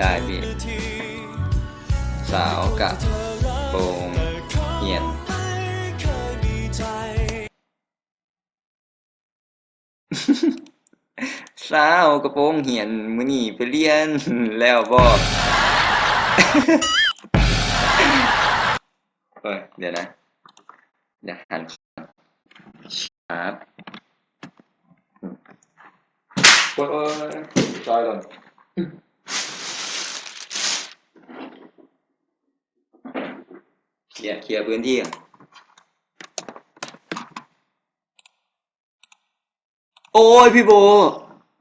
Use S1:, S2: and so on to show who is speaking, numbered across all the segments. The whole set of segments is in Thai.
S1: ได้พี่สาวกับโปรงเหียนสาวกระโปรงเหียนมื้อนี้ไปเรียนแล้วบ่เอ้ยเดี๋ยวนะเดี๋ยวหันครับอืมโอ้ยโอ้ยจอยก่อน เคลียร์เคลียร์พื้นที่ก่อนโอ้ยพี่โบ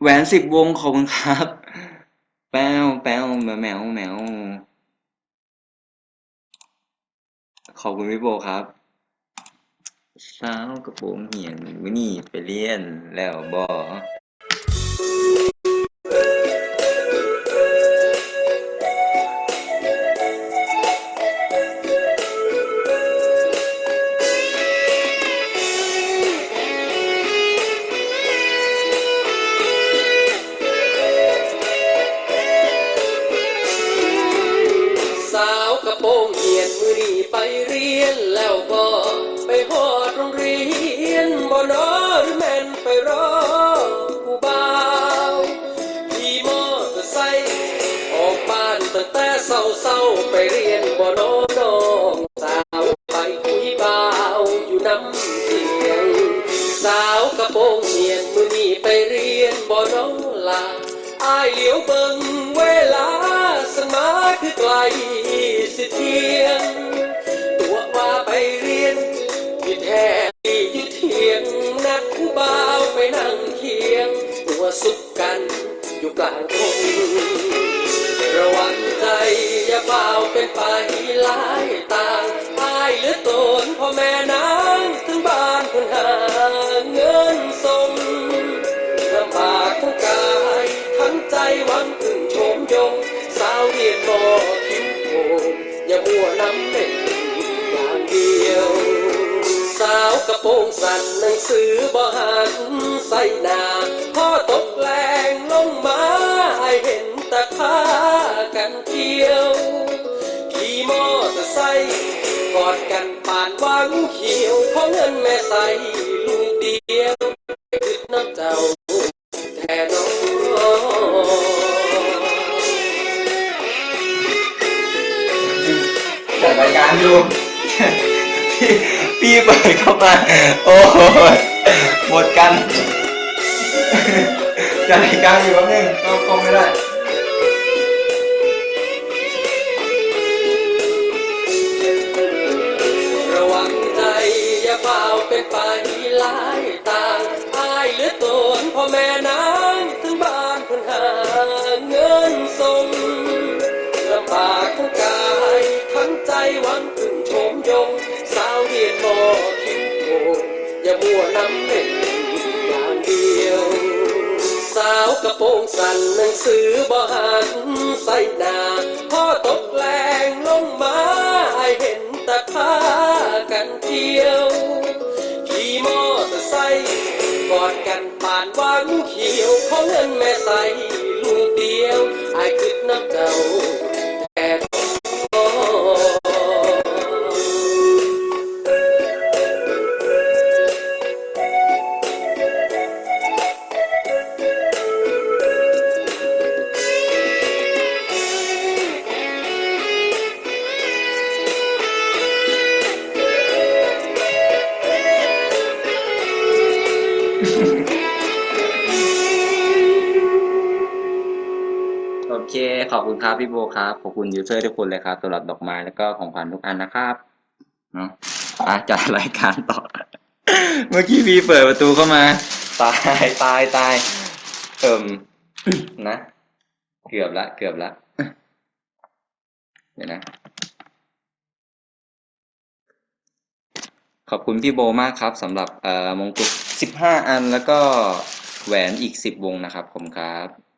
S1: แหวนสิบวงขอบคุณครับ แป้วแป้วแมวแมวแมวขอบคุณพี่โบครับสาวกระโปรงเหียนมื้อนี้ไปเรียนแล้วบ่
S2: ตั้งแต่เศร้าไปเรียนบ่นอน้องสาวไปคุยบ่าวอยู่น้ำเทียง สาวกระโปรงเหียนมือนีไปเรียนบ่นอลาอายเหลียวเบิ่งเวลาสมาคือไกลสิเทียง ตัวว่าไปเรียนที่แท้ที่อยู่เทียงนัดผู้บ่าวไปนั่งเคียง ตัวสุดกันอยู่กลางทง อย่าเฝ้าเป็นไปหลายต่างอายหลือตนพ่อแม่นางถึงบ้านคนหาเงินส่งลำบากทั้งกายทั้งใจหวังพึ่งโฉมยง สาวเรียนบ่คิ้วโคมอย่ามัวน้ำเป็นอย่างเดียว สาวกระโปรงสั่นหนังสือบ่หันใส่หนาพ่อตกแรงลงมาให้เห็นแต่ผ้ากันเที่ยว กอดกันผ่านวังเขียวเพราะเงินแม่ใสลูกเดียวคือน้ำเจ้าแท่น้อง
S1: จัดรายการอยู่พี่พี่เปิดเข้ามา โอ้ยหมดกันจัดรายการอยู่แป๊บนึงก็คงไม่ได้
S2: เฝ้าเป็นไปหลายต่างอายเหลือตนพ่อแม่นางถึงบ้านคนหาเงินส่งลำบากทั้งกายทั้งใจหวังพึ่งโฉมยง สาวเรียนบ่คิ้วโกงอย่ามัวน้ำเป็นอย่างเดียว สาวกระโปรงสั่นหนังสือบ่หันใส่หนาพ่อตกแรงลงมาให้เห็นแต่ผ้ากันเที่ยว อดกันบานว่างเขียวเพราะเงินแม่ใส
S1: โอเค ขอบคุณครับพี่โบครับ ขอบคุณยูเซอร์ทุกคนเลยครับสำหรับดอกไม้แล้วก็ของขวัญทุกอันนะครับเนาะอะจัดรายการต่อ เมื่อกี้พี่เปิดประตูเข้ามา ตายตายตายเอิ่มนะ เกือบละ เกือบละ เดี๋ยวนะ ขอบคุณพี่โบมากครับสำหรับเอ่อมงกุฎ สิบห้าอันแล้วก็แหวนอีกสิบวงนะครับผมครับ